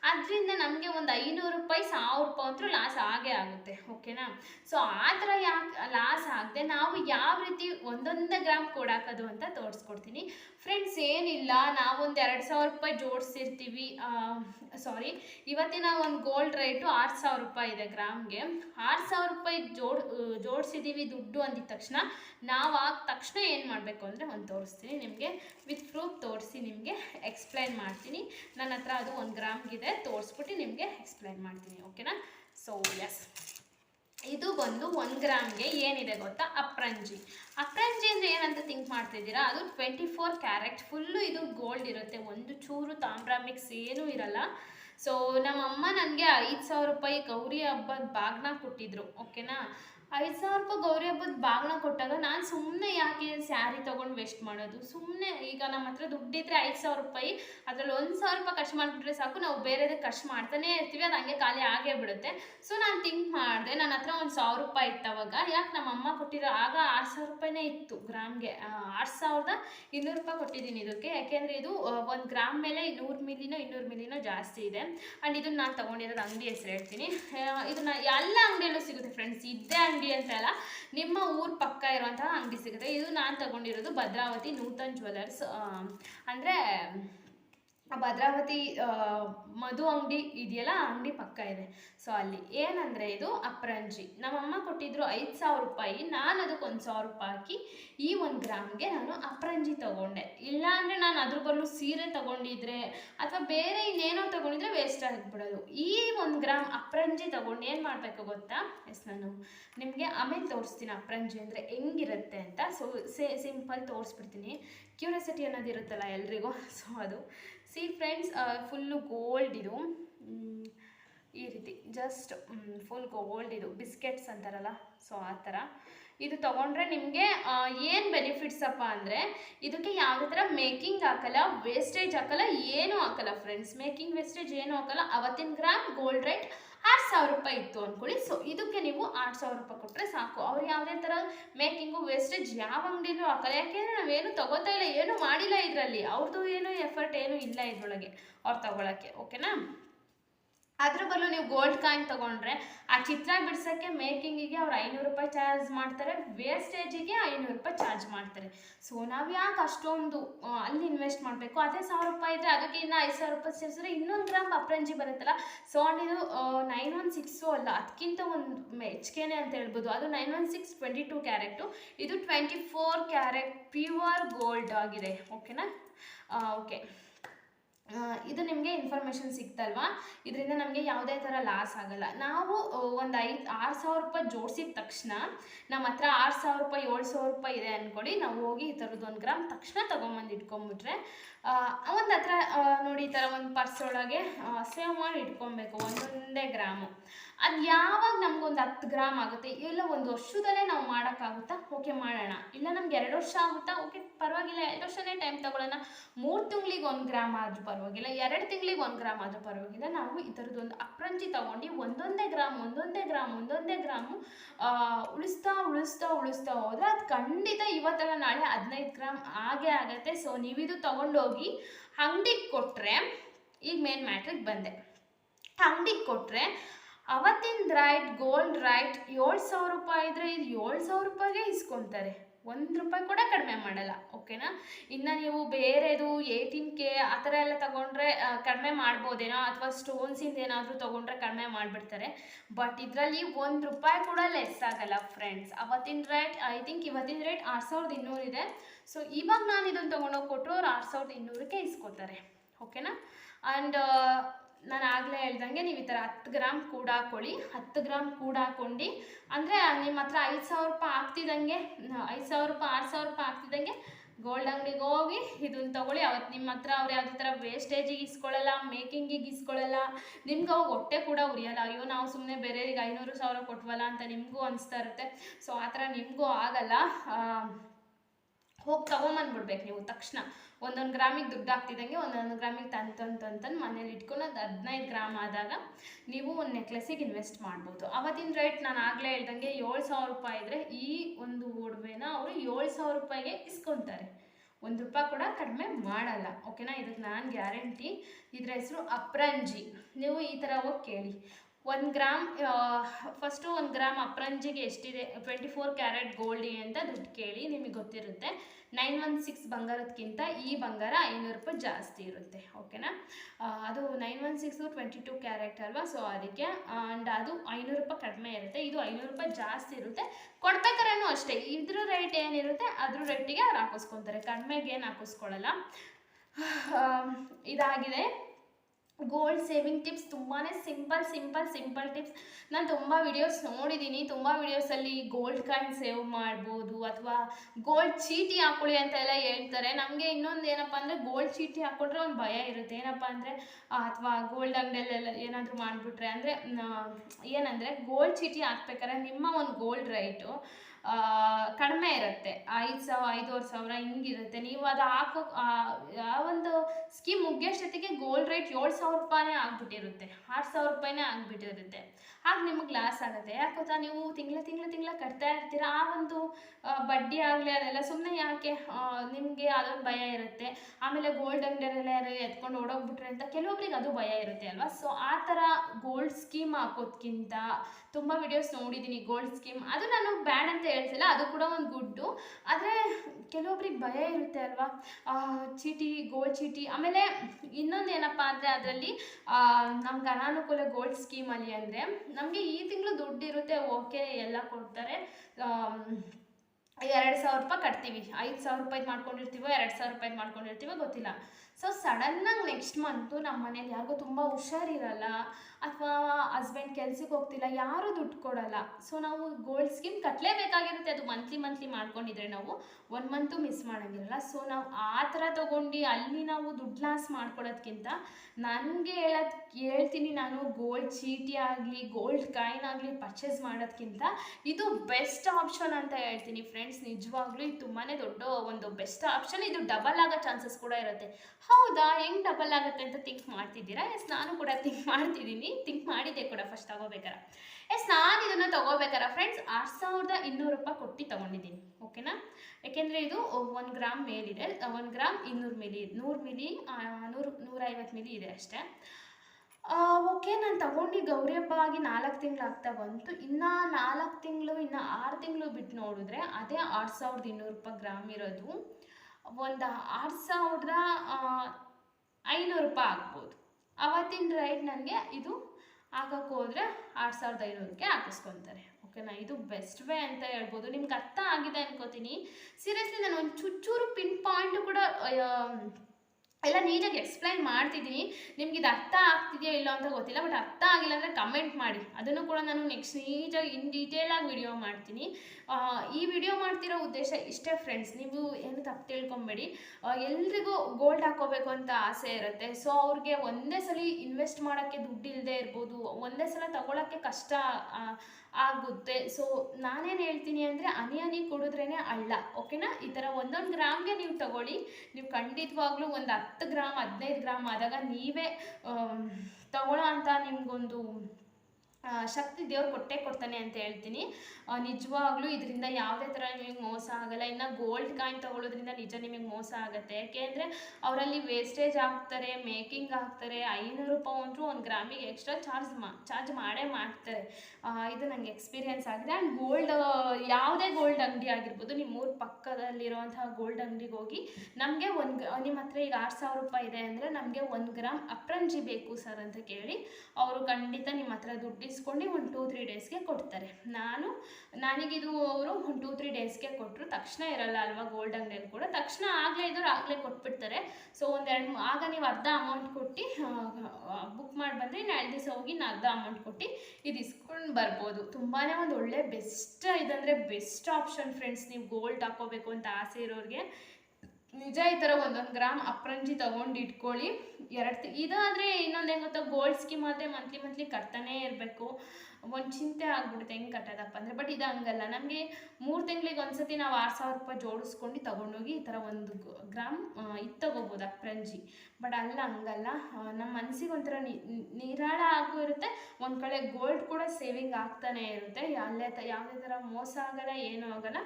S1: ಅದರಿಂದ ನಮಗೆ ಒಂದು ಐನೂರು ರೂಪಾಯಿ ಸಾವಿರ ರೂಪಾಯಿ ಅಂತೂ ಲಾಸ್ ಆಗೇ ಆಗುತ್ತೆ ಓಕೆನಾ ಸೊ ಆ ಥರ ಯಾಕೆ ಲಾಸ್ ಆಗದೆ ನಾವು ಯಾವ ರೀತಿ ಒಂದೊಂದು ಗ್ರಾಮ್ ಕೊಡಾಕೋದು ಅಂತ ತೋರಿಸ್ಕೊಡ್ತೀನಿ. ಫ್ರೆಂಡ್ಸ್ ಏನಿಲ್ಲ ನಾವೊಂದು ಎರಡು ಸಾವಿರ ರೂಪಾಯಿ ಜೋಡಿಸಿರ್ತೀವಿ ಸಾರಿ ಇವತ್ತಿನ ಒಂದು ಗೋಲ್ಡ್ ರೇಟು ಆರು ಸಾವಿರ ರೂಪಾಯಿ ಇದೆ ಗ್ರಾಮ್ಗೆ ಆರು ಸಾವಿರ ರೂಪಾಯಿ ಜೋಡ್ ಜೋಡಿಸಿದ್ದೀವಿ ದುಡ್ಡು ಅಂದಿದ ತಕ್ಷಣ, ನಾವು ಆಗ ತಕ್ಷಣ ಏನು ಮಾಡಬೇಕು ಅಂದರೆ ಒಂದು ತೋರಿಸ್ತೀನಿ ನಿಮಗೆ. ವಿತ್ ಪ್ರೂಫ್ ತೋರಿಸಿ ನಿಮಗೆ ಎಕ್ಸ್ಪ್ಲೈನ್ ಮಾಡ್ತೀನಿ. ನನ್ನ ಹತ್ರ ಅದು ಒಂದು ಗ್ರಾಮ್ಗಿದೆ ತೋರಿಸ್ಬಿಟ್ಟು ನಿಮಗೆ ಎಕ್ಸ್ಪ್ಲೈನ್ ಮಾಡ್ತೀನಿ ಓಕೆನಾ ಸೊ ಎಸ್ ಇದು ಬಂದು ಒಂದು ಗ್ರಾಮ್ಗೆ ಏನಿದೆ ಗೊತ್ತಾ? ಅಪ್ರಂಜಿ. ಅಪ್ರಂಜಿ ಅಂದರೆ ಏನಂತ ಥಿಂಕ್ ಮಾಡ್ತಿದ್ದೀರಾ? ಅದು ಟ್ವೆಂಟಿ ಫೋರ್ ಕ್ಯಾರೆಟ್ ಫುಲ್ಲು ಇದು ಗೋಲ್ಡ್ ಇರುತ್ತೆ. ಒಂದು ಚೂರು ತಾಮ್ರ ಮಿಕ್ಸ್ ಏನೂ ಇರಲ್ಲ. ಸೊ ನಮ್ಮ ಅಮ್ಮ ನನಗೆ ಐದು ಸಾವಿರ ರೂಪಾಯಿ ಗೌರಿ ಹಬ್ಬದ ಬಾಗ್ನ ಕೊಟ್ಟಿದ್ರು ಓಕೆನಾ ಐದು ಸಾವಿರ ರೂಪಾಯಿ ಗೌರಿ ಹಬ್ಬದ ಬಾಗ್ನ ಕೊಟ್ಟಾಗ ನಾನು ಸುಮ್ಮನೆ ಯಾಕೆ ಸ್ಯಾರಿ ತೊಗೊಂಡು ವೇಸ್ಟ್ ಮಾಡೋದು? ಸುಮ್ಮನೆ ಈಗ ನಮ್ಮ ಹತ್ರ ದುಡ್ಡಿದ್ರೆ ಐದು ಸಾವಿರ ರೂಪಾಯಿ, ಅದರಲ್ಲಿ ಒಂದು ಸಾವಿರ ರೂಪಾಯಿ ಖರ್ಚು ಮಾಡಿಬಿಟ್ರೆ ಸಾಕು, ನಾವು ಬೇರೆದಕ್ಕೆ ಖರ್ಚು ಮಾಡ್ತಾನೆ ಇರ್ತೀವಿ, ಅದು ಹಂಗೆ ಖಾಲಿ ಆಗೇ ಬಿಡುತ್ತೆ. ಸೊ ನಾನು ಥಿಂಕ್ ಮಾಡಿದೆ ನನ್ನ ಹತ್ರ ಒಂದು ಸಾವಿರ ರೂಪಾಯಿ ಇತ್ತು ಅವಾಗ. ಯಾಕೆ ನಮ್ಮ ಅಮ್ಮ ಕೊಟ್ಟಿರೋ ಆಗ ಆರು ಸಾವಿರ ರೂಪಾಯಿನೇ ಇತ್ತು ಗ್ರಾಮ್ಗೆ. ಆರು ಸಾವಿರದ ಇನ್ನೂರು ರೂಪಾಯಿ ಕೊಟ್ಟಿದ್ದೀನಿ ಇದಕ್ಕೆ. ಯಾಕೆಂದರೆ ಇದು ಒಂದು ಗ್ರಾಮ್ ಮೇಲೆ ನೂರು ಮಿಲಿನೋ ಇನ್ನೂರು ಮಿಲಿನೋ ಜಾಸ್ತಿ ಇದೆ. ಆ್ಯಂಡ್ ಇದನ್ನು ನಾನು ತೊಗೊಂಡಿರೋದು ಅಂಗಡಿ ಹೆಸರು ಹೇಳ್ತೀನಿ. ಇದನ್ನ ಎಲ್ಲ ಅಂಗಡಿಯಲ್ಲೂ ಸಿಗುತ್ತೆ ಫ್ರೆಂಡ್ಸ್ ಇದ್ದೇ ಅಂಗಡಿ ಅಂತ ಅಲ್ಲ, ನಿಮ್ಮ ಊರ್ ಪಕ್ಕ ಇರುವಂತಹ ಅಂಗಡಿ ಸಿಗುತ್ತೆ. ಇದು ನಾನು ತಗೊಂಡಿರೋದು ಭದ್ರಾವತಿ ನೂತನ್ ಜ್ಯುವೆಲರ್ಸ್ ಅಂದರೆ ಭದ್ರಾವತಿ ಮಧು ಅಂಗಡಿ ಇದೆಯಲ್ಲ, ಆ ಅಂಗಡಿ ಪಕ್ಕ ಇದೆ. ಸೊ ಅಲ್ಲಿ ಏನಂದರೆ ಇದು ಅಪ್ರಂಜಿ. ನಮ್ಮಮ್ಮ ಕೊಟ್ಟಿದ್ರು ಐದು ಸಾವಿರ ರೂಪಾಯಿ. ನಾನು ಅದಕ್ಕೆ ಒಂದು ಸಾವಿರ ರೂಪಾಯಿ ಹಾಕಿ ಈ ಒಂದು ಗ್ರಾಮ್ಗೆ ನಾನು ಅಪ್ರಂಜಿ ತೊಗೊಂಡೆ. ಇಲ್ಲಾಂದರೆ ನಾನು ಅದ್ರ ಬದಲು ಸೀರೆ ತೊಗೊಂಡಿದ್ರೆ ಅಥವಾ ಬೇರೆ ಇನ್ನೇನೋ ತೊಗೊಂಡಿದ್ರೆ ವೇಸ್ಟ್ ಆಗಿಬಿಡೋದು. ಈ ಒಂದು ಗ್ರಾಮ್ ಅಪ್ರಂಜಿ ತೊಗೊಂಡು ಏನು ಮಾಡಬೇಕು ಗೊತ್ತಾ? ಎಸ್ ನಾನು ನಿಮಗೆ ಆಮೇಲೆ ತೋರಿಸ್ತೀನಿ ಅಪ್ರಂಜಿ ಅಂದರೆ ಹೆಂಗಿರುತ್ತೆ ಅಂತ. ಸೇ, ಸಿಂಪಲ್ ತೋರಿಸ್ಬಿಡ್ತೀನಿ. ಕ್ಯೂರಿಯಾಸಿಟಿ ಅನ್ನೋದು ಇರುತ್ತಲ್ಲ ಎಲ್ರಿಗೂ? ಸೊ ಅದು. ಸಿ ಫ್ರೆಂಡ್ಸ್ ಫುಲ್ಲು ಗೋಲ್ಡ್ ಇದು. ಈ ರೀತಿ. ಜಸ್ಟ್ ಫುಲ್ ಗೋಲ್ಡ್ ಇದು. ಬಿಸ್ಕೆಟ್ಸ್ ಅಂತಾರಲ್ಲ. ಸೊ ಆ ಥರ. ಇದು ತೊಗೊಂಡ್ರೆ ನಿಮಗೆ ಏನು ಬೆನಿಫಿಟ್ಸ್ ಅಪ್ಪ ಅಂದರೆ, ಇದಕ್ಕೆ ಯಾವುದೇ ಥರ ಮೇಕಿಂಗ್ ಹಾಕಲ್ಲ ವೇಸ್ಟೇಜ್ ಹಾಕಲ್ಲ, ಏನೂ ಹಾಕಲ್ಲ ಫ್ರೆಂಡ್ಸ್ ಮೇಕಿಂಗ್ ವೇಸ್ಟೇಜ್ ಏನೂ ಹಾಕಲ್ಲ. ಅವತ್ತಿನ ಗ್ರಾಮ್ ಗೋಲ್ಡ್ ರೇಟ್ ಆರು ಸಾವಿರ ರೂಪಾಯಿ ಇತ್ತು ಅಂದ್ಕೊಳ್ಳಿ ಸೊ ಇದಕ್ಕೆ ನೀವು ಆರು ಸಾವಿರ ರೂಪಾಯಿ ಕೊಟ್ಟರೆ ಸಾಕು. ಅವ್ರು ಯಾವುದೇ ಥರ ಮೇಕಿಂಗು ವೇಸ್ಟೇಜ್ ಯಾವ ಅಂಗಡಿಲೂ ಹಾಕಲ್ಲ. ಯಾಕೆಂದರೆ ನಾವೇನು ತೊಗೋತಾ ಇಲ್ಲ, ಏನು ಮಾಡಿಲ್ಲ ಇದರಲ್ಲಿ. ಅವ್ರದ್ದು ಏನು ಎಫರ್ಟ್ ಏನು ಇಲ್ಲ ಇದರೊಳಗೆ, ಅವ್ರು ತೊಗೊಳಕ್ಕೆ. ಓಕೆನಾ ಅದ್ರ ಬದಲು ನೀವು ಗೋಲ್ಡ್ ಕಾಯಿನ್ ತಗೊಂಡ್ರೆ ಆ ಚಿತ್ರ ಬಿಡ್ಸೋಕ್ಕೆ ಮೇಕಿಂಗಿಗೆ ಅವ್ರು ಐನೂರು ರೂಪಾಯಿ ಚಾರ್ಜ್ ಮಾಡ್ತಾರೆ ವೇಸ್ಟೇಜಿಗೆ ಐನೂರು ರೂಪಾಯಿ ಚಾರ್ಜ್ ಮಾಡ್ತಾರೆ. ಸೊ ನಾವು ಯಾಕೆ ಅಷ್ಟೊಂದು ಅಲ್ಲಿ ಇನ್ವೆಸ್ಟ್ ಮಾಡಬೇಕು? ಅದೇ ಸಾವಿರ ರೂಪಾಯಿ ಇದ್ದರೆ ಅದಕ್ಕೆ ಇನ್ನು ಐದು ಸಾವಿರ ರೂಪಾಯಿ ಸೇರಿಸಿದ್ರೆ ಇನ್ನೊಂದು ಗ್ರಾಮ್ ಅಪ್ರಂಜಿ ಬರುತ್ತಲ್ಲ? ಸೊ ಇದು ನೈನ್ ಒನ್ ಸಿಕ್ಸು ಅಲ್ಲ, ಅದಕ್ಕಿಂತ ಒಂದು ಹೆಚ್ಚಿಗೆನೆ ಅಂತ ಹೇಳ್ಬೋದು. ಅದು nine one six twenty two carat ಇದು twenty four carat pure gold ಆಗಿದೆ. ಓಕೆನಾ ಓಕೆ ಇದು ನಿಮಗೆ ಇನ್ಫಾರ್ಮೇಷನ್ ಸಿಕ್ತಲ್ವಾ? ಇದರಿಂದ ನಮಗೆ ಯಾವುದೇ ಥರ ಲಾಸ್ ಆಗಲ್ಲ. ನಾವು ಒಂದು ಐದು, ಆರು ಸಾವಿರ ರೂಪಾಯಿ ಜೋಡಿಸಿದ ತಕ್ಷಣ ನಮ್ಮ ಹತ್ರ ಆರು ಸಾವಿರ ರೂಪಾಯಿ, ಏಳು ಸಾವಿರ ರೂಪಾಯಿ ಇದೆ ಅಂದ್ಕೊಳ್ಳಿ ನಾವು ಹೋಗಿ ಈ ಥರದ್ದು ಒಂದು ಗ್ರಾಮ್ ತಕ್ಷಣ ತೊಗೊಂಬಂದು ಇಟ್ಕೊಂಬಿಟ್ರೆ ಒಂದು ಹತ್ರ ನೋಡಿ ಈ ಥರ ಒಂದು ಪರ್ಸ್ ಒಳಗೆ ಸೇವ್ ಮಾಡಿ ಇಟ್ಕೊಬೇಕು, ಒಂದೊಂದೇ ಗ್ರಾಮು ಅದು ಯಾವಾಗ ನಮ್ಗೊಂದು ಹತ್ತು ಗ್ರಾಮ್ ಆಗುತ್ತೆ, ಇಲ್ಲ ಒಂದು ವರ್ಷದಲ್ಲೇ ನಾವು ಮಾಡೋಕ್ಕಾಗುತ್ತಾ? ಓಕೆ, ಮಾಡೋಣ. ಇಲ್ಲ ನಮ್ಗೆ ಎರಡು ವರ್ಷ ಆಗುತ್ತಾ? ಓಕೆ, ಪರವಾಗಿಲ್ಲ, ಎರಡು ವರ್ಷನೇ ಟೈಮ್ ತಗೊಳ್ಳೋಣ. ಮೂರು ತಿಂಗಳಿಗೆ ಒಂದು ಗ್ರಾಮ್ ಆದರೂ ಪರವಾಗಿಲ್ಲ, ಎರಡು ತಿಂಗಳಿಗೆ ಒಂದು ಗ್ರಾಮ್ ಆದರೂ ಪರವಾಗಿಲ್ಲ. ನಾವು ಈ ಥರದ್ದೊಂದು ಅಪ್ರಂಜಿ ತಗೊಂಡು ಒಂದೊಂದೇ ಗ್ರಾಮ್ ಒಂದೊಂದೇ ಗ್ರಾಮ್, ಒಂದೊಂದೇ ಗ್ರಾಮು ಉಳಿಸ್ತಾ ಉಳಿಸ್ತಾ ಉಳಿಸ್ತಾ ಹೋದ್ರೆ ಅದು ಖಂಡಿತ ಇವತ್ತಲ್ಲ, ನಾಳೆ ಹದಿನೈದು ಗ್ರಾಮ್ ಆಗೇ ಆಗುತ್ತೆ. ಸೊ ನೀವಿದು ತೊಗೊಂಡೋಗಿ ಅಂಗಡಿಗೆ ಕೊಟ್ಟರೆ ಈಗ ಮೇನ್ ಮ್ಯಾಟ್ರಿಗೆ ಬಂದೆ. ಅಂಗಡಿಗೆ ಕೊಟ್ಟರೆ ಅವತ್ತಿನ ರೈಟ್ ಗೋಲ್ಡ್ ರೈಟ್ ಏಳು ಸಾವಿರ ರೂಪಾಯಿ ಇದ್ರೆ ಇದು ಏಳು ಸಾವಿರ ರೂಪಾಯಿಗೆ ಇಸ್ಕೊತಾರೆ. ಒಂದು ರೂಪಾಯಿ ಕೂಡ ಕಡಿಮೆ ಮಾಡಲ್ಲ, ಓಕೆನಾ? ಇನ್ನು ನೀವು ಬೇರೆದು ಏಯ್ಟೀನ್ ಕೆ ಆ ಥರ ಎಲ್ಲ ತಗೊಂಡ್ರೆ ಕಡಿಮೆ ಮಾಡ್ಬೋದೇನೋ ಅಥವಾ ಸ್ಟೋನ್ಸಿಂದ ಏನಾದರೂ ತೊಗೊಂಡ್ರೆ ಕಡಿಮೆ ಮಾಡಿಬಿಡ್ತಾರೆ. ಬಟ್ ಇದರಲ್ಲಿ ಒಂದು ರೂಪಾಯಿ ಕೂಡ ಲೆಸ್ ಆಗಲ್ಲ ಫ್ರೆಂಡ್ಸ್ ಅವತ್ತಿನ ರೇಟ್ ಐ ಥಿಂಕ್ ಇವತ್ತಿನ ರೇಟ್ ಆರು ಸಾವಿರದ ಇನ್ನೂರಿದೆ ಸೊ ಇವಾಗ ನಾನು ಇದನ್ನು ತೊಗೊಂಡೋಗಿ ಕೊಟ್ಟರು ಅವ್ರು ಆರು ಸಾವಿರದ ಇನ್ನೂರಕ್ಕೆ ಇಸ್ಕೋತಾರೆ, ಓಕೆನಾ? ಆ್ಯಂಡ್ ನಾನು ಆಗಲೇ ಹೇಳ್ದಂಗೆ ನೀವು ಈ ಥರ ಹತ್ತು ಗ್ರಾಮ್ ಕೂಡ ಹಾಕೊಳ್ಳಿ ಹತ್ತು ಗ್ರಾಮ್ ಕೂಡ ಹಾಕ್ಕೊಂಡು, ಅಂದರೆ ನಿಮ್ಮ ಹತ್ರ ಐದು ಸಾವಿರ ರೂಪಾಯಿ ಆಗ್ತಿದ್ದಂಗೆ, ಐದು ಸಾವಿರ ರೂಪಾಯಿ, ಆರು ಸಾವಿರ ರೂಪಾಯಿ ಆಗ್ತಿದ್ದಂಗೆ ಗೋಲ್ಡ್ ಅಂಗಡಿಗೆ ಹೋಗಿ ಇದನ್ನ ತಗೊಳ್ಳಿ. ಅವತ್ತು ನಿಮ್ಮ ಹತ್ರ ಅವ್ರು ಯಾವುದೇ ಥರ ವೇಸ್ಟೇಜಿಗೆ ಇಸ್ಕೊಳ್ಳಲ್ಲ ಮೇಕಿಂಗಿಗೆ ಇಸ್ಕೊಳ್ಳಲ್ಲ, ನಿಮ್ಗೆ ಅವಾಗ ಹೊಟ್ಟೆ ಕೂಡ ಉರಿಯಲ್ಲ. ಅಯ್ಯೋ, ನಾವು ಸುಮ್ಮನೆ ಬೇರೆಯವ್ರಿಗೆ ಐನೂರು ಸಾವಿರ ಕೊಟ್ವಲ್ಲ ಅಂತ ನಿಮಗೂ ಅನಿಸ್ತಾ ಇರುತ್ತೆ. ಸೊ ಆ ಥರ ನಿಮಗೂ ಆಗಲ್ಲ. ಹೋಗಿ ತೊಗೊಂಬಂದ್ಬಿಡ್ಬೇಕು ನೀವು. ತಕ್ಷಣ ಒಂದೊಂದು ಗ್ರಾಮಿಗೆ ದುಡ್ಡು ಹಾಕ್ತಿದ್ದಂಗೆ ಒಂದೊಂದು ಗ್ರಾಮಿಗೆ ತಂದು ತಂದು ತಂದು ಮನೇಲಿ ಇಟ್ಕೊಂಡು ಅದು ಹದಿನೈದು ಗ್ರಾಮ್ ಆದಾಗ ನೀವು ಒಂದು ನೆಕ್ಲೆಸಿಗೆ ಇನ್ವೆಸ್ಟ್ ಮಾಡ್ಬೋದು. ಅವತ್ತಿನ ರೇಟ್ ನಾನು ಆಗಲೇ ಹೇಳ್ದಂಗೆ ಏಳು ಸಾವಿರ ರೂಪಾಯಿ ಇದ್ದರೆ ಈ ಒಂದು ಒಡವೆನ ಅವರು ಏಳು ಸಾವಿರ ರೂಪಾಯಿಗೆ ಇಸ್ಕೊತಾರೆ. ಒಂದು ರೂಪಾಯಿ ಕೂಡ ಕಡಿಮೆ ಮಾಡಲ್ಲ. ಓಕೆನಾ? ಇದಕ್ಕೆ ನಾನು ಗ್ಯಾರಂಟಿ. ಇದರ ಹೆಸರು ಅಪ್ರಂಜಿ. ನೀವು ಈ ಥರ ಹೋಗಿ ಕೇಳಿ. ಒಂದು ಗ್ರಾಮ್ ಫಸ್ಟು ಒಂದು ಗ್ರಾಮ್ ಅಪ್ರಂಜಿಗೆ ಎಷ್ಟಿದೆ? ಟ್ವೆಂಟಿ ಫೋರ್ ಕ್ಯಾರೆಟ್ ಗೋಲ್ಡಿ ಅಂತ ದುಡ್ಡು ಕೇಳಿ ನಿಮಗೆ ಗೊತ್ತಿರುತ್ತೆ. ನೈನ್ ಒನ್ ಸಿಕ್ಸ್ ಬಂಗಾರದಕ್ಕಿಂತ ಈ ಬಂಗಾರ ಐನೂರು ರೂಪಾಯಿ ಜಾಸ್ತಿ ಇರುತ್ತೆ ಓಕೆನಾ ಅದು nine one six twenty two carat ಅಲ್ವಾ? ಸೊ ಅದಕ್ಕೆ ಆ್ಯಂಡ್ ಅದು ಐನೂರು ರೂಪಾಯಿ ಕಡಿಮೆ ಇರುತ್ತೆ. ಇದು ಐನೂರು ರೂಪಾಯಿ ಜಾಸ್ತಿ ಇರುತ್ತೆ. ಕೊಡ್ಬೇಕಾದ್ರೂ ಅಷ್ಟೇ. ಇದ್ರ ರೇಟ್ ಏನಿರುತ್ತೆ, ಅದ್ರ ರೇಟಿಗೆ ಅವ್ರು ಹಾಕಿಸ್ಕೊತಾರೆ. ಕಡಿಮೆಗೆ ಏನು ಹಾಕಿಸ್ಕೊಳ್ಳಲ್ಲ ಇದಾಗಿದೆ. ಗೋಲ್ಡ್ ಸೇವಿಂಗ್ ಟಿಪ್ಸ್ ತುಂಬಾ ಸಿಂಪಲ್ ಸಿಂಪಲ್ ಸಿಂಪಲ್ ಟಿಪ್ಸ್ ನಾನು ತುಂಬ ವಿಡಿಯೋಸ್ ನೋಡಿದ್ದೀನಿ ತುಂಬ ವಿಡಿಯೋಸಲ್ಲಿ ಗೋಲ್ಡ್ ಕಾಯಿನ್ ಸೇವ್ ಮಾಡ್ಬೋದು ಅಥವಾ ಗೋಲ್ಡ್ ಚೀಟಿ ಹಾಕೊಳ್ಳಿ ಅಂತ ಎಲ್ಲ ಹೇಳ್ತಾರೆ. ನಮಗೆ ಇನ್ನೊಂದು ಏನಪ್ಪ ಅಂದರೆ ಗೋಲ್ಡ್ ಚೀಟಿ ಹಾಕ್ಕೊಂಡ್ರೆ ಒಂದು ಭಯ ಇರುತ್ತೆ. ಏನಪ್ಪ ಅಂದರೆ ಅಥವಾ ಗೋಲ್ಡ್ ಅಂಗಡಿಯಲ್ಲೆಲ್ಲ ಏನಾದರೂ ಮಾಡಿಬಿಟ್ರೆ ಅಂದರೆ ಏನಂದರೆ ಗೋಲ್ಡ್ ಚೀಟಿ ಹಾಕ್ಬೇಕಾದ್ರೆ ನಿಮ್ಮ ಒಂದು ಗೋಲ್ಡ್ ರೈಟು ಕಡಿಮೆ ಇರುತ್ತೆ. ಐದು ಸಾವಿರ, ಐದೂವರೆ ಸಾವಿರ ಹಿಂಗಿರುತ್ತೆ. ನೀವು ಅದು ಹಾಕೋ, ಆ ಒಂದು ಸ್ಕೀಮ್ ಮುಗಿಯೋಷ್ಟೊತ್ತಿಗೆ ಗೋಲ್ಡ್ ರೇಟ್ ಏಳು ಸಾವಿರ ರೂಪಾಯಿನೇ ಆಗಿಬಿಟ್ಟಿರುತ್ತೆ. ಆರು ಸಾವಿರ ರೂಪಾಯಿನೇ ಆಗಿಬಿಟ್ಟಿರುತ್ತೆ. ಆಗ ನಿಮಗೆ ಲಾಸ್ ಆಗುತ್ತೆ. ಯಾಕೆ ನೀವು ತಿಂಗಳ ತಿಂಗಳ ತಿಂಗಳ ಕಟ್ತಾ ಇರ್ತೀರ? ಆ ಒಂದು ಬಡ್ಡಿ ಆಗಲಿ, ಅದೆಲ್ಲ ಸುಮ್ಮನೆ ಯಾಕೆ ನಿಮಗೆ ಅದೊಂದು ಭಯ ಇರುತ್ತೆ. ಆಮೇಲೆ ಗೋಲ್ಡ್ ಅಂಗಡಿಯಲ್ಲೆಲ್ಲ ಯಾರು ಎತ್ಕೊಂಡು ಓಡೋಗ್ಬಿಟ್ರೆ ಅಂತ ಕೆಲವೊಬ್ರಿಗೆ ಅದು ಭಯ ಇರುತ್ತೆ ಅಲ್ವಾ? ಸೊ ಆ ಥರ ಗೋಲ್ಡ್ ಸ್ಕೀಮ್ ಹಾಕೋದ್ಕಿಂತ ತುಂಬ ವಿಡಿಯೋಸ್ ನೋಡಿದ್ದೀನಿ ಗೋಲ್ಡ್ ಸ್ಕೀಮ್ ಅದು ನಾನು ಬ್ಯಾಡ್ ಅಂತ ಹೇಳ್ತಿಲ್ಲ, ಅದು ಕೂಡ ಒಂದು ಗುಡ್ಡು. ಆದರೆ ಕೆಲವೊಬ್ರಿಗೆ ಭಯ ಇರುತ್ತೆ ಅಲ್ವಾ? ಚೀಟಿ ಗೋಲ್ಡ್ ಚೀಟಿ. ಆಮೇಲೆ ಇನ್ನೊಂದು ಏನಪ್ಪ ಅಂದರೆ ಅದರಲ್ಲಿ ನಮ್ಗೆ ಅನಾನುಕೂಲ ಗೋಲ್ಡ್ ಸ್ಕೀಮಲ್ಲಿ ಅಂದರೆ ನಮಗೆ ಈ ತಿಂಗಳು ದುಡ್ಡು ಇರುತ್ತೆ ಓಕೆ ಎಲ್ಲ ಕೊಡ್ತಾರೆ. ಎರಡು ಸಾವಿರ ರೂಪಾಯಿ ಕಟ್ತೀವಿ. ಐದು ಸಾವಿರ ರೂಪಾಯಿ ಮಾಡ್ಕೊಂಡಿರ್ತೀವೋ, ಎರಡು ಸಾವಿರ ರೂಪಾಯಿ ಮಾಡ್ಕೊಂಡಿರ್ತೀವೋ ಗೊತ್ತಿಲ್ಲ. ಸೊ ಸಡನ್ನಾಗಿ ನೆಕ್ಸ್ಟ್ ಮಂತು ನಮ್ಮ ಮನೇಲಿ ಯಾರಿಗೂ ತುಂಬ ಹುಷಾರಿರಲ್ಲ. ಅಥವಾ ಹಸ್ಬೆಂಡ್ ಕೆಲ್ಸಕ್ಕೆ ಹೋಗ್ತಿಲ್ಲ, ಯಾರೂ ದುಡ್ಡು ಕೊಡಲ್ಲ. ಸೊ ನಾವು ಗೋಲ್ಡ್ ಸ್ಕೀಮ್ ಕಟ್ಟಲೇಬೇಕಾಗಿರುತ್ತೆ ಅದು ಮಂತ್ಲಿ ಮಂತ್ಲಿ ಮಾಡ್ಕೊಂಡಿದ್ರೆ ನಾವು ಒನ್ ಮಂತು ಮಿಸ್ ಮಾಡೋಂಗಿರಲ್ಲ. ಸೊ ನಾವು ಆ ಥರ ತೊಗೊಂಡು ಅಲ್ಲಿ ನಾವು ದುಡ್ಡು ಲಾಸ್ ಮಾಡ್ಕೊಳ್ಳೋದ್ಕಿಂತ ನನಗೆ ಹೇಳೋದು, ಹೇಳ್ತೀನಿ ನಾನು ಗೋಲ್ಡ್ ಚೀಟಿ ಆಗಲಿ ಗೋಲ್ಡ್ ಕಾಯಿನ್ ಆಗಲಿ ಪರ್ಚೇಸ್ ಮಾಡೋದ್ಕಿಂತ ಇದು ಬೆಸ್ಟ್ ಆಪ್ಷನ್ ಅಂತ ಹೇಳ್ತೀನಿ ಫ್ರೆಂಡ್ಸ್ ನಿಜವಾಗ್ಲೂ ಇದು ತುಂಬಾ ದೊಡ್ಡ ಒಂದು ಬೆಸ್ಟ್ ಆಪ್ಷನ್ ಇದು ಡಬಲ್ ಆಗೋ ಚಾನ್ಸಸ್ ಕೂಡ ಇರುತ್ತೆ. ಹೌದಾ? ಹೆಂಗೆ ಡಬಲ್ ಆಗುತ್ತೆ ಅಂತ ಥಿಂಕ್ ಮಾಡ್ತಿದ್ದೀರಾ? ಎಸ್ ನಾನು ಕೂಡ ಥಿಂಕ್ ಮಾಡ್ತಿದ್ದೀನಿ. ಥಿಂಕ್ ಮಾಡಿದ್ದೆ ಕೂಡ ಫಸ್ಟ್ ತಗೋಬೇಕಾರ. ಎಸ್ ನಾನು ಇದನ್ನು ತಗೋಬೇಕಾರ. ಫ್ರೆಂಡ್ಸ್ ಆರು ಸಾವಿರದ ಇನ್ನೂರು ರೂಪಾಯಿ ಕೊಟ್ಟು ತಗೊಂಡಿದ್ದೀನಿ. ಓಕೆನಾ ಯಾಕೆಂದರೆ ಇದು ಒಂದು ಗ್ರಾಮ್ ಮೇಲಿದೆ. ಒಂದು ಗ್ರಾಮ್ ಇನ್ನೂರು ಮಿಲಿ, ನೂರು ಮಿಲಿ ನೂರು, ನೂರೈವತ್ತು ಮಿಲಿ ಇದೆ ಅಷ್ಟೇ. ಓಕೆ ನಾನು ತಗೊಂಡು ಗೌರಿ ಹಬ್ಬ ನಾಲ್ಕು ತಿಂಗಳು ಆಗ್ತಾ ಬಂತು. ಇನ್ನು ನಾಲ್ಕು ತಿಂಗಳು, ಇನ್ನು ಆರು ತಿಂಗಳು ಬಿಟ್ಟು ನೋಡಿದ್ರೆ ಅದೇ ಆರು ಸಾವಿರದ ಇನ್ನೂರು ರೂಪಾಯಿ ಗ್ರಾಮ್ ಇರೋದು. ಒಂದು ಆರು ಸಾವಿರದ ಐನೂರು ರೂಪಾಯಿ ಆಗ್ಬೋದು. ಅವತ್ತಿನ ರೈಟ್ ನನಗೆ ಇದು ಹಾಕೋಕ್ಕೆ ಹೋದರೆ ಆರು ಸಾವಿರದ ಐನೂರಕ್ಕೆ ಹಾಕಿಸ್ಕೊತಾರೆ. ಓಕೆನಾ ಇದು ಬೆಸ್ಟ್ ವೇ ಅಂತ ಹೇಳ್ಬೋದು. ನಿಮ್ಗೆ ಅರ್ಥ ಆಗಿದೆ ಅನ್ಕೋತೀನಿ. ಸೀರಿಯಸ್ಲಿ ನಾನು ಒಂದು ಚುಚ್ಚೂರು ಪಿನ್ ಪಾಯಿಂಟು ಕೂಡ ಎಲ್ಲ ನೀಟಾಗಿ ಎಕ್ಸ್ಪ್ಲೈನ್ ಮಾಡ್ತಿದ್ದೀನಿ. ನಿಮ್ಗೆ ಇದು ಅರ್ಥ ಆಗ್ತಿದೆಯಾ ಇಲ್ಲೋ ಅಂತ ಗೊತ್ತಿಲ್ಲ ಬಟ್ ಅರ್ಥ ಆಗಿಲ್ಲ ಅಂದರೆ ಕಮೆಂಟ್ ಮಾಡಿ. ಅದನ್ನು ಕೂಡ ನಾನು ನೆಕ್ಸ್ಟ್ ನೀಟಾಗಿ ಇನ್ ಡೀಟೇಲಾಗಿ ವಿಡಿಯೋ ಮಾಡ್ತೀನಿ. ಈ ವಿಡಿಯೋ ಮಾಡ್ತಿರೋ ಉದ್ದೇಶ ಇಷ್ಟೇ ಫ್ರೆಂಡ್ಸ್ ನೀವು ಏನು ತಪ್ಪು ತಿಳ್ಕೊಬೇಡಿ. ಎಲ್ರಿಗೂ ಗೋಲ್ಡ್ ಹಾಕೋಬೇಕು ಅಂತ ಆಸೆ ಇರುತ್ತೆ. ಸೊ ಅವ್ರಿಗೆ ಒಂದೇ ಸಲ ಇನ್ವೆಸ್ಟ್ ಮಾಡೋಕ್ಕೆ ದುಡ್ಡು ಇಲ್ಲದೆ ಇರ್ಬೋದು, ಒಂದೇ ಸಲ ತಗೊಳಕ್ಕೆ ಕಷ್ಟ ಆಗುತ್ತೆ. ಸೊ ನಾನೇನು ಹೇಳ್ತೀನಿ ಅಂದರೆ ಹನಿ ಹನಿ ಕುಡಿದ್ರೇ ಅಲ್ಲ ಓಕೆನಾ ಈ ಥರ ಒಂದೊಂದು ಗ್ರಾಮ್ಗೆ ನೀವು ತಗೊಳ್ಳಿ. ನೀವು ಖಂಡಿತವಾಗ್ಲೂ ಒಂದು ಹತ್ತು ಗ್ರಾಮ್ ಹದಿನೈದು ಗ್ರಾಮ್ ಆದಾಗ ನೀವೇ ತಗೊಳ್ಳೋ ಅಂತ ನಿಮಗೊಂದು ಶಕ್ತಿ ದೇವ್ರು ಕೊಟ್ಟೇ ಕೊಡ್ತಾನೆ ಅಂತ ಹೇಳ್ತೀನಿ. ನಿಜವಾಗ್ಲೂ ಇದರಿಂದ ಯಾವುದೇ ಥರ ನಿಮಗೆ ಮೋಸ ಆಗಲ್ಲ. ಇನ್ನು ಗೋಲ್ಡ್ ಕಾಯಿನ್ ತಗೊಳ್ಳೋದ್ರಿಂದ ನಿಜ ನಿಮಗೆ ಮೋಸ ಆಗುತ್ತೆ. ಯಾಕೆಂದರೆ ಅವರಲ್ಲಿ ವೇಸ್ಟೇಜ್ ಹಾಕ್ತಾರೆ ಮೇಕಿಂಗ್ ಹಾಕ್ತಾರೆ, ಐನೂರು ರೂಪಾಯಿ ಅಂತೂ ಒಂದು ಗ್ರಾಮಿಗೆ ಎಕ್ಸ್ಟ್ರಾ ಚಾರ್ಜ್ ಮಾ ಚಾರ್ಜ್ ಮಾಡೇ ಮಾಡ್ತಾರೆ. ಇದು ನನಗೆ ಎಕ್ಸ್ಪೀರಿಯೆನ್ಸ್ ಆಗಿದೆ. ಆ್ಯಂಡ್ ಗೋಲ್ಡ್ ಯಾವುದೇ ಗೋಲ್ಡ್ ಅಂಗಡಿ ಆಗಿರ್ಬೋದು ನಿಮ್ಮ ಊರ ಪಕ್ಕದಲ್ಲಿರುವಂತಹ ಗೋಲ್ಡ್ ಅಂಗಡಿಗೆ ಹೋಗಿ ನಮಗೆ ಒಂದು ನಿಮ್ಮ ಹತ್ರ ಈಗ ಆರು ಸಾವಿರ ರೂಪಾಯಿ ಇದೆ ಅಂದರೆ ನಮಗೆ ಒಂದು ಗ್ರಾಮ್ ಅಪ್ರಂಜಿ ಬೇಕು ಸರ್ ಅಂತ ಕೇಳಿ. ಅವರು ಖಂಡಿತ ನಿಮ್ಮ ಹತ್ರ ದುಡ್ಡು ಇಸ್ಕೊಂಡು ಒಂದು ಟೂ ತ್ರೀ ಡೇಸ್ಗೆ ಕೊಡ್ತಾರೆ. ನಾನು ನನಗಿದು ಅವರು ಒಂದು ಟೂ ತ್ರೀ ಡೇಸ್ಗೆ ಕೊಟ್ಟರು ತಕ್ಷಣ ಇರಲ್ಲ ಅಲ್ವಾ ಗೋಲ್ಡ್ ಅಂಗಡಿಯಲ್ಲಿ ಕೂಡ. ತಕ್ಷಣ ಆಗಲೇ ಇದ್ದವ್ರು ಆಗಲೇ ಕೊಟ್ಬಿಡ್ತಾರೆ. ಸೊ ಒಂದೆರಡು ಆಗ ನೀವು ಅರ್ಧ ಅಮೌಂಟ್ ಕೊಟ್ಟು ಬುಕ್ ಮಾಡಿ ಬಂದರೆ ಎರಡು ದಿವಸ ಹೋಗಿ ಇನ್ನು ಅರ್ಧ ಅಮೌಂಟ್ ಕೊಟ್ಟು ಇದು ಇಸ್ಕೊಂಡು ಬರ್ಬೋದು. ತುಂಬಾ ಒಂದು ಒಳ್ಳೆ ಬೆಸ್ಟ್ ಇದಂದರೆ ಬೆಸ್ಟ್ ಆಪ್ಷನ್ ಫ್ರೆಂಡ್ಸ್ ನೀವು ಗೋಲ್ಡ್ ಹಾಕೋಬೇಕು ಅಂತ ಆಸೆ ಇರೋರಿಗೆ ನಿಜ ಈ ಥರ ಒಂದೊಂದು ಗ್ರಾಮ್ ಅಪ್ರಂಜಿ ತೊಗೊಂಡು ಇಟ್ಕೊಳ್ಳಿ. ಎರಡು ಇದಾದರೆ ಇನ್ನೊಂದು ಹೆಂಗೆ ಗೊತ್ತಾ ಗೋಲ್ಡ್ ಸ್ಕೀಮ್ ಆದರೆ ಮಂತ್ಲಿ ಮಂತ್ಲಿ ಕಟ್ತಾನೇ ಇರಬೇಕು. ಒಂದು ಚಿಂತೆ ಆಗ್ಬಿಡುತ್ತೆ ಹೆಂಗೆ ಕಟ್ಟೋದಪ್ಪ ಅಂದರೆ ಬಟ್ ಇದು ಹಂಗಲ್ಲ. ನಮಗೆ ಮೂರು ತಿಂಗಳಿಗೆ ಒಂದ್ಸತಿ ನಾವು ಆರು ಸಾವಿರ ರೂಪಾಯಿ ಜೋಡಿಸ್ಕೊಂಡು ತೊಗೊಂಡೋಗಿ ಈ ಥರ ಒಂದು ಗ್ರಾಮ್ ಇದು ತಗೋಬೋದು ಅಪ್ರಂಜಿ. ಬಟ್ ಅಲ್ಲ, ಹಂಗಲ್ಲ. ನಮ್ಮ ಮನಸ್ಸಿಗೆ ಒಂಥರ ನಿರಾಳ ಆಗು ಇರುತ್ತೆ. ಒಂದು ಕಡೆ ಗೋಲ್ಡ್ ಕೂಡ ಸೇವಿಂಗ್ ಆಗ್ತಾನೆ ಇರುತ್ತೆ. ಅಲ್ಲೇ ತ ಯಾವುದೇ ಥರ ಮೋಸ ಆಗಲ್ಲ ಏನೂ ಆಗಲ್ಲ.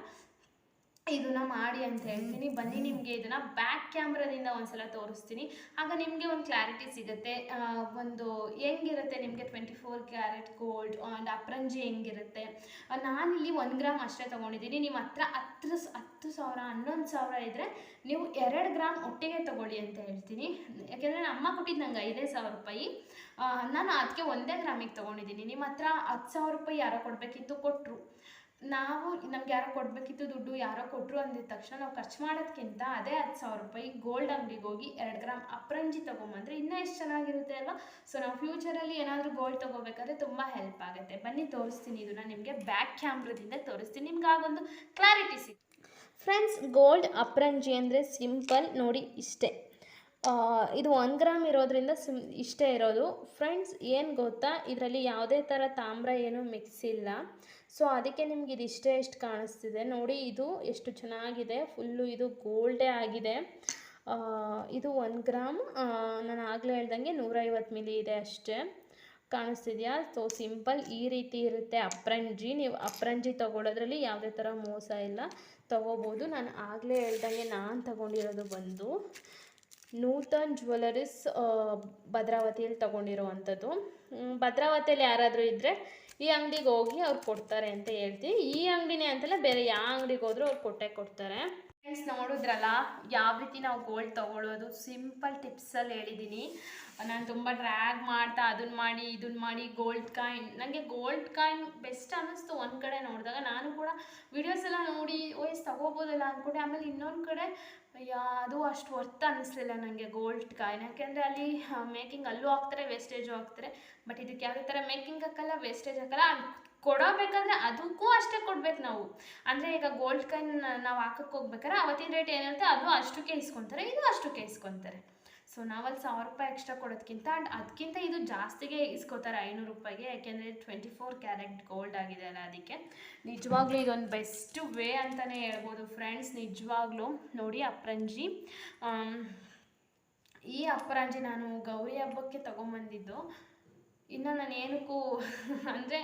S1: ಇದನ್ನ ಮಾಡಿ ಅಂತ ಹೇಳ್ತೀನಿ. ಬನ್ನಿ ನಿಮಗೆ ಇದನ್ನ ಬ್ಯಾಕ್ ಕ್ಯಾಮ್ರಾದಿಂದ ಒಂದ್ಸಲ ತೋರಿಸ್ತೀನಿ. ಆಗ ನಿಮಗೆ ಒಂದು ಕ್ಲಾರಿಟಿ ಸಿಗುತ್ತೆ. ಒಂದು ಹೆಂಗಿರುತ್ತೆ? ನಿಮಗೆ twenty four carat gold and ಅಪ್ರಂಜಿ ಹೆಂಗಿರುತ್ತೆ ನಾನಿಲ್ಲಿ ಒಂದು ಗ್ರಾಮ್ ಅಷ್ಟೇ ತೊಗೊಂಡಿದ್ದೀನಿ. ನಿಮ್ಮ ಹತ್ರ ಹತ್ತು ಹತ್ತು ಸಾವಿರ ಹನ್ನೊಂದು ಸಾವಿರ ಇದ್ದರೆ ನೀವು ಎರಡು ಗ್ರಾಮ್ ಒಟ್ಟಿಗೆ ತೊಗೊಳ್ಳಿ ಅಂತ ಹೇಳ್ತೀನಿ. ಯಾಕೆಂದರೆ ನಮ್ಮ ಅಮ್ಮ ಕೊಟ್ಟಿದ್ದು ನಂಗೆ ಐದೇ ಸಾವಿರ ರೂಪಾಯಿ. ನಾನು ಅದಕ್ಕೆ ಒಂದೇ ಗ್ರಾಮಿಗೆ ತೊಗೊಂಡಿದ್ದೀನಿ. ನಿಮ್ಮ ಹತ್ರ ಹತ್ತು ಸಾವಿರ ರೂಪಾಯಿ ಯಾರೋ ಕೊಡಬೇಕಿತ್ತು ಕೊಟ್ಟರು ನಾವು ನಮ್ಗೆ ಯಾರೋ ಕೊಡಬೇಕಿತ್ತು ದುಡ್ಡು, ಯಾರೋ ಕೊಟ್ಟರು ಅಂದಿದ ತಕ್ಷಣ ನಾವು ಖರ್ಚು ಮಾಡೋದಕ್ಕಿಂತ ಅದೇ ಹತ್ತು ಸಾವಿರ ರೂಪಾಯಿ ಗೋಲ್ಡ್ ಅಂಗಡಿಗೆ ಹೋಗಿ ಎರಡು ಗ್ರಾಮ್ ಅಪ್ರಂಜಿ ತೊಗೊಂಬಂದರೆ ಇನ್ನೂ ಎಷ್ಟು ಚೆನ್ನಾಗಿರುತ್ತೆ ಅಲ್ವಾ? ಸೊ ನಾವು ಫ್ಯೂಚರಲ್ಲಿ ಏನಾದರೂ ಗೋಲ್ಡ್ ತೊಗೋಬೇಕಾದ್ರೆ ತುಂಬ ಹೆಲ್ಪ್ ಆಗುತ್ತೆ. ಬನ್ನಿ, ತೋರಿಸ್ತೀನಿ ಇದನ್ನು ನಿಮಗೆ ಬ್ಯಾಕ್ ಕ್ಯಾಮ್ರದಿಂದ ತೋರಿಸ್ತೀನಿ. ನಿಮ್ಗೆ ಆಗೊಂದು ಕ್ಲಾರಿಟಿ ಸಿಗುತ್ತೆ ಫ್ರೆಂಡ್ಸ್ ಗೋಲ್ಡ್ ಅಪ್ರಂಜಿ ಅಂದರೆ ಸಿಂಪಲ್ ನೋಡಿ ಇಷ್ಟೇ. ಇದು ಒಂದು ಗ್ರಾಮ್ ಇರೋದ್ರಿಂದ ಸಿಮ್ ಇಷ್ಟೇ ಇರೋದು. ಫ್ರೆಂಡ್ಸ್ ಏನು ಗೊತ್ತಾ? ಇದರಲ್ಲಿ ಯಾವುದೇ ಥರ ತಾಮ್ರ ಏನು ಮಿಕ್ಸ್ ಇಲ್ಲ. ಸೊ ಅದಕ್ಕೆ ನಿಮ್ಗೆ ಇದು ಇಷ್ಟೇ ಎಷ್ಟು ಕಾಣಿಸ್ತಿದೆ. ನೋಡಿ, ಇದು ಎಷ್ಟು ಚೆನ್ನಾಗಿದೆ. ಫುಲ್ಲು ಇದು ಗೋಲ್ಡೇ ಆಗಿದೆ. ಇದು ಒಂದು ಗ್ರಾಮ್. ನಾನು ಆಗಲೇ ಹೇಳ್ದಂಗೆ ನೂರೈವತ್ತು ಮಿಲಿ ಇದೆ ಅಷ್ಟೇ. ಕಾಣಿಸ್ತಿದೆಯಾ? ಸೊ ಸಿಂಪಲ್ ಈ ರೀತಿ ಇರುತ್ತೆ. ಅಪ್ರಂಜಿ. ನೀವು ಅಪ್ರಂಜಿ ತೊಗೊಳೋದ್ರಲ್ಲಿ ಯಾವುದೇ ಥರ ಮೋಸ ಇಲ್ಲ. ತೊಗೋಬೋದು. ನಾನು ಆಗಲೇ ಹೇಳ್ದಂಗೆ ನಾನು ತಗೊಂಡಿರೋದು ಬಂದು. ನೂತನ್ ಜ್ಯುವೆಲರೀಸ್ ಭದ್ರಾವತಿಯಲ್ಲಿ ತೊಗೊಂಡಿರೋವಂಥದ್ದು. ಭದ್ರಾವತಿಯಲ್ಲಿ ಯಾರಾದರೂ ಇದ್ದರೆ ಈ ಅಂಗಡಿಗೆ ಹೋಗಿ ಅವ್ರು ಕೊಡ್ತಾರೆ ಅಂತ ಹೇಳ್ತೀನಿ ಈ ಅಂಗಡಿನೇ ಅಂತಲ್ಲ, ಬೇರೆ ಯಾವ ಅಂಗಡಿಗೆ ಹೋದರೂ ಅವ್ರು ಕೊಟ್ಟೆ ಕೊಡ್ತಾರೆ. ಫ್ರೆಂಡ್ಸ್ ನೋಡಿದ್ರಲ್ಲ, ಯಾವ ರೀತಿ ನಾವು ಗೋಲ್ಡ್ ತೊಗೊಳ್ಳೋದು? ಸಿಂಪಲ್ ಟಿಪ್ಸಲ್ಲಿ ಹೇಳಿದ್ದೀನಿ. ನಾನು ತುಂಬ ಡ್ರ್ಯಾಗ್ ಮಾಡ್ತಾ ಅದನ್ನ ಮಾಡಿ ಇದನ್ನ ಮಾಡಿ ಗೋಲ್ಡ್ ಕಾಯಿನ್ ನನಗೆ ಗೋಲ್ಡ್ ಕಾಯಿನ್ ಬೆಸ್ಟ್ ಅನ್ನಿಸ್ತು ಒಂದು ಕಡೆ ನೋಡಿದಾಗ. ನಾನು ಕೂಡ ವಿಡಿಯೋಸ್ ಎಲ್ಲ ನೋಡಿ ಓಯ್ಸ್ ತಗೋಬೋದಲ್ಲ? ಅಂದ್ಕೊಂಡೆ. ಆಮೇಲೆ ಇನ್ನೊಂದು ಕಡೆ ಅದು ಅಷ್ಟು ವರ್ತ್ ಅನ್ನಿಸ್ಲಿಲ್ಲ ನನಗೆ ಗೋಲ್ಡ್ ಕಾಯಿನ್. ಯಾಕೆಂದರೆ ಅಲ್ಲಿ ಮೇಕಿಂಗ್ ಅಲ್ಲೂ ಹಾಕ್ತಾರೆ ವೇಸ್ಟೇಜು ಹಾಕ್ತಾರೆ. ಬಟ್ ಇದಕ್ಕೆ ಯಾವುದೇ ಥರ ಮೇಕಿಂಗ್ ಹಾಕಲ್ಲ ವೇಸ್ಟೇಜ್ ಹಾಕಲ್ಲ. ಕೊಡಬೇಕಂದ್ರೆ ಅದಕ್ಕೂ ಅಷ್ಟೇ ಕೊಡ್ಬೇಕು ನಾವು. ಅಂದರೆ ಈಗ ಗೋಲ್ಡ್ ಕಾಯಿನ್ ನಾವು ಹಾಕಕ್ಕೆ ಹೋಗ್ಬೇಕಾದ್ರೆ ಅವತ್ತಿನ ರೇಟ್ ಏನಿರುತ್ತೆ ಅದು ಅಷ್ಟಕ್ಕೆ ಇಸ್ಕೊತಾರೆ, ಇದು ಅಷ್ಟಕ್ಕೆ ಇಸ್ಕೊತಾರೆ. ಸೊ ನಾವಲ್ಲಿ ಸಾವಿರ ರೂಪಾಯಿ ಎಕ್ಸ್ಟ್ರಾ ಕೊಡೋದಕ್ಕಿಂತ ಆ್ಯಂಡ್ ಅದಕ್ಕಿಂತ ಇದು ಜಾಸ್ತಿಗೆ ಇಸ್ಕೋತಾರೆ ಐನೂರು ರೂಪಾಯಿಗೆ, ಯಾಕೆಂದರೆ ಟ್ವೆಂಟಿ ಫೋರ್ ಕ್ಯಾರೆಟ್ ಗೋಲ್ಡ್ ಆಗಿದೆ ಅಲ್ಲ ಅದಕ್ಕೆ. ನಿಜವಾಗ್ಲೂ ಇದೊಂದು ಬೆಸ್ಟ್ ವೇ ಅಂತಲೇ ಹೇಳ್ಬೋದು ಫ್ರೆಂಡ್ಸ್ ನಿಜವಾಗ್ಲೂ. ನೋಡಿ ಅಪ್ರಂಜಿ. ಈ ಅಪ್ಪರಂಜಿ ನಾನು ಗೌರಿ ಹಬ್ಬಕ್ಕೆ ತೊಗೊಂಬಂದಿದ್ದು. ಇನ್ನು ನಾನು ಏನಕ್ಕೂ ಅಂದರೆ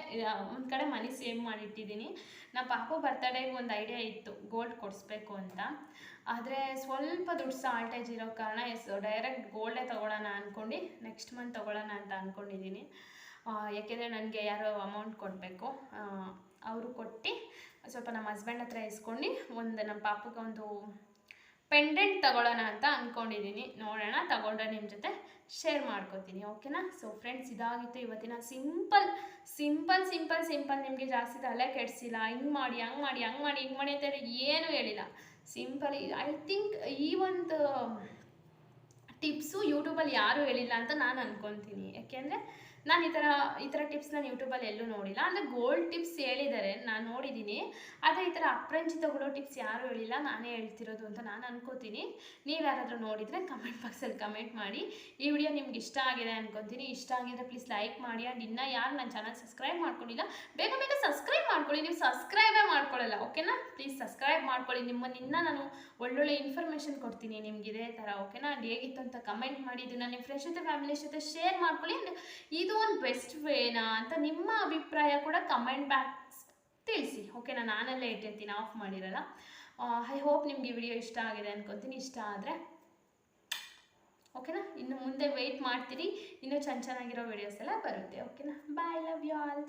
S1: ಒಂದು ಕಡೆ ಮನಿ ಸೇವ್ ಮಾಡಿಟ್ಟಿದ್ದೀನಿ. ನಮ್ಮ ಪಾಪು ಬರ್ತಡೇಗೆ ಒಂದು ಐಡಿಯಾ ಇತ್ತು ಗೋಲ್ಡ್ ಕೊಡಿಸ್ಬೇಕು ಅಂತ. ಆದರೆ ಸ್ವಲ್ಪ ದುಡ್ಡು ಸಾಲ್ಟೇಜ್ ಇರೋ ಕಾರಣ, ಎಸ್ ಡೈರೆಕ್ಟ್ ಗೋಲ್ಡೇ ತೊಗೊಳ್ಳೋಣ ಅಂದ್ಕೊಂಡು ನೆಕ್ಸ್ಟ್ ಮಂತ್ ತೊಗೊಳ್ಳೋಣ ಅಂತ ಅಂದ್ಕೊಂಡಿದ್ದೀನಿ ಯಾಕೆಂದರೆ ನನಗೆ ಯಾರೋ ಅಮೌಂಟ್ ಕೊಡಬೇಕು. ಅವರು ಕೊಟ್ಟು ಸ್ವಲ್ಪ ನಮ್ಮ ಹಸ್ಬೆಂಡ್ ಹತ್ರ ಇಸ್ಕೊಂಡು ಒಂದು ನಮ್ಮ ಪಾಪಗೆ ಒಂದು ಪೆಂಡೆಂಟ್ ತಗೊಳ್ಳೋಣ ಅಂತ ಅಂದ್ಕೊಂಡಿದ್ದೀನಿ ನೋಡೋಣ, ತಗೊಂಡ್ರೆ ನಿಮ್ಮ ಜೊತೆ ಶೇರ್ ಮಾಡ್ಕೋತೀನಿ ಓಕೆನಾ ಸೊ ಫ್ರೆಂಡ್ಸ್ ಇದಾಗಿತ್ತು ಇವತ್ತಿನ ಸಿಂಪಲ್ ಸಿಂಪಲ್ ಸಿಂಪಲ್ ಸಿಂಪಲ್ ನಿಮಗೆ ಜಾಸ್ತಿ ತಲೆ ಕೆಡಿಸಿಲ್ಲ, ಹಿಂಗೆ ಮಾಡಿ, ಹಂಗೆ ಮಾಡಿ ಹಂಗೆ ಮಾಡಿ, ಹಿಂಗೆ ಮಾಡಿ ಅಂತ ಏನೂ ಹೇಳಿಲ್ಲ. ಸಿಂಪಲ್ ಐ ಥಿಂಕ್ ಈ ಒಂದು ಟಿಪ್ಸು ಯೂಟ್ಯೂಬಲ್ಲಿ ಯಾರೂ ಹೇಳಿಲ್ಲ ಅಂತ ನಾನು ಅಂದ್ಕೊತೀನಿ ಯಾಕೆಂದರೆ ನಾನು ಈ ಥರ ಈ ಥರ ಟಿಪ್ಸ್ ನಾನು ಯೂಟ್ಯೂಬಲ್ಲಿ ಎಲ್ಲೂ ನೋಡಿಲ್ಲ. ಅಂದರೆ ಗೋಲ್ಡ್ ಟಿಪ್ಸ್ ಹೇಳಿದ್ದಾರೆ ನಾನು ನೋಡಿದ್ದೀನಿ ಆದರೆ ಈ ಥರ ಅಪ್ರಂಜಿತಗಳು ಟಿಪ್ಸ್ ಯಾರೂ ಹೇಳಿಲ್ಲ. ನಾನೇ ಹೇಳ್ತಿರೋದು ಅಂತ ನಾನು ಅನ್ಕೋತೀನಿ. ನೀವು ಯಾರಾದರೂ ನೋಡಿದರೆ ಕಮೆಂಟ್ ಬಾಕ್ಸಲ್ಲಿ ಕಮೆಂಟ್ ಮಾಡಿ. ಈ ವಿಡಿಯೋ ನಿಮ್ಗೆ ಇಷ್ಟ ಆಗಿದೆ ಅನ್ಕೊತೀನಿ. ಇಷ್ಟ ಆಗಿದ್ರೆ ಪ್ಲೀಸ್ ಲೈಕ್ ಮಾಡಿ. ಆ್ಯಂಡ್ ಇನ್ನೂ ಯಾರು ನನ್ನ ಚಾನಲ್ ಸಬ್ಸ್ಕ್ರೈಬ್ ಮಾಡ್ಕೊಂಡಿಲ್ಲ, ಬೇಗ ಬೇಗ ಸಬ್ಸ್ಕ್ರೈಬ್ ಮಾಡ್ಕೊಳ್ಳಿ, ನೀವು ಸಬ್ಸ್ಕ್ರೈಬೇ ಮಾಡ್ಕೊಳ್ಳಲ್ಲ ಓಕೆನಾ ಪ್ಲೀಸ್ ಸಬ್ಸ್ಕ್ರೈಬ್ ಮಾಡ್ಕೊಳ್ಳಿ. ನಿಮ್ಮನ್ನಿನ್ನ ನಾನು ಒಳ್ಳೊಳ್ಳೆ ಇನ್ಫಾರ್ಮೇಷನ್ ಕೊಡ್ತೀನಿ ನಿಮ್ಗೆ ಇದೇ ಥರ ಓಕೆನಾ ಅದು ಹೇಗಿತ್ತು ಅಂತ ಕಮೆಂಟ್ ಮಾಡಿ, ಇದನ್ನು ನಿಮ್ಮ ಫ್ರೆಂಡ್ಸ್ ಜೊತೆ ಫ್ಯಾಮಿಲಿ ಜೊತೆ ಶೇರ್ ಮಾಡ್ಕೊಳ್ಳಿ. ಅಂಡ್ ಇದು ಒಂದು ಬೆಸ್ಟ್ ವೇನಾ ಅಂತ ನಿಮ್ಮ ಅಭಿಪ್ರಾಯ ಕೂಡ ಕಮೆಂಟ್ ಬ್ಯಾಕ್ ತಿಳಿಸಿ ಓಕೆನಾ ನಾನೆಲ್ಲ ಇಟ್ಟಿರ್ತೀನಿ ಆಫ್ ಮಾಡಿರಲ್ಲ. ಐ ಹೋಪ್ ನಿಮಗೆ ವಿಡಿಯೋ ಇಷ್ಟ ಆಗಿದೆ ಅನ್ಕೊತೀನಿ. ಇಷ್ಟ ಆದರೆ ಓಕೆನಾ ಇನ್ನು ಮುಂದೆ ವೆಯ್ಟ್ ಮಾಡ್ತೀರಿ. ಇನ್ನೂ ಚೆನ್ನ ಚೆನ್ನಾಗಿರೋ ವಿಡಿಯೋಸ್ ಎಲ್ಲ ಬರುತ್ತೆ ಓಕೆನಾ ಬಾಯ್ ಲವ್ ಯು ಆಲ್